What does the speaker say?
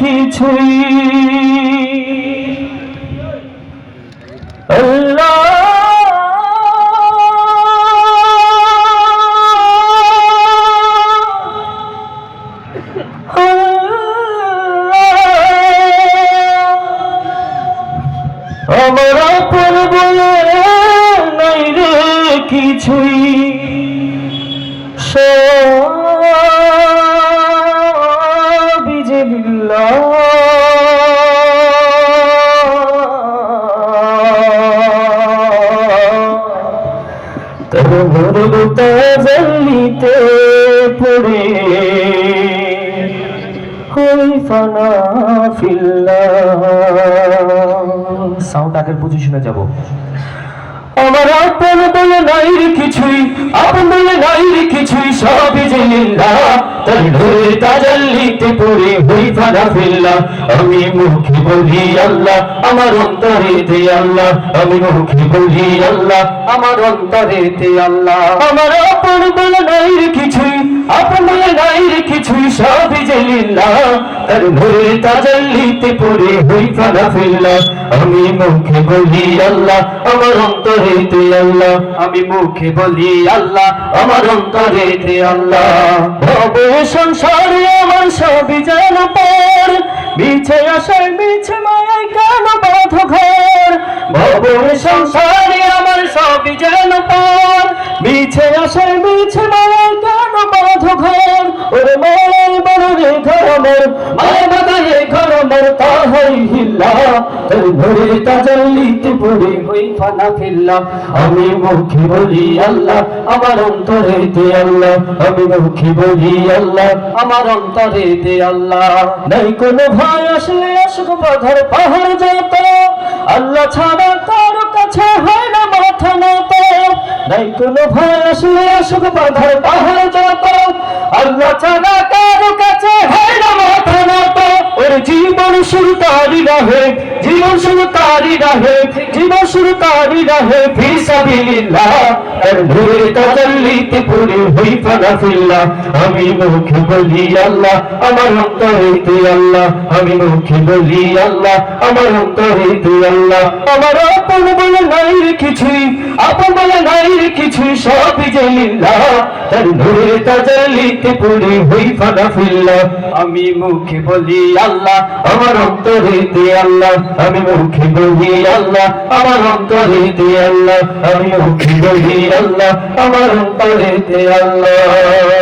কিছুই আমার আপন বলে নাই রে কিছুই। মুরগুতা জল্লিতে পড়ে। হই ফানা ফিল্লাহ সাউন্ড আগের পজিশনে যাব। আমার আপন বলে নাই কিছুই, আপন বলে নাই রে কিছুই, সবই যে লিল্লাহ তার নূরে তাজাল্লিতে পড়ে হই ফানা ফিল্লাহ আমি মুখে বলি আল্লাহ, আমার অন্তরে তে আল্লাহ। আমি মুখে বলি আল্লাহ, আমার অন্তরে তে আল্লাহ। আমার আপন বলে নাই রে কিছুই, আপন বলে নাই কিছুই, সবই যে লিল্লাহ তার নূরে তাজাল্লিতে পড়ে হই ফানা ফিল্লাহ আমি মুখে বলি, আল্লাহ, আমার অন্তরে তে আল্লাহ। আমি মুখে বলি, আল্লাহ, আমার অন্তরে তে আল্লাহ। ভবে সংসারে আমার সবই যেন পর। মিছে আসায় মিছে মায়ায় কেন বাধ ঘর? ভবে সংসারে আমার সবই যেন পর। মিছে আসায় মিছে মায়ায় কেন বাধ ঘর ওরে মায় বড় রে ঘর আমার মায় বাগায়ে ঘর আমার তাহাই হিল্লা তোর আমি বলি আল্লাহ, আমার অন্তরে দে আল্লাহ। আমি মুখে বলি আল্লাহ, আমার অন্তরে দে আল্লাহ। নাই কোনো ভয় আসলে আসুক বাধার পাহাড় যত। আল্লাহ ছাড়া কার কাছে হয় না মাথা নাই আসলে বাধার পাহাড় যত। আল্লাহ ছাড়া জীবন শুরু তারি রাহে জীবন আমি মুখে বলি, আল্লাহ, আমার অন্তরেতে আল্লাহ। আমি মুখে বলি, আল্লাহ, আমার অন্তরেতে আল্লাহ। আমার আপন বলে নাই কিছুই আপন বলে নাই কিছুই সবই যে আমি মুখে বলি, আল্লাহ, আমার অন্তরেতে আল্লাহ। আমি মুখে বলি, আল্লাহ, আমার অন্তরেতে আল্লাহ আমি বলি আল্লাহ আমার অন্তরেতে আল্লাহ।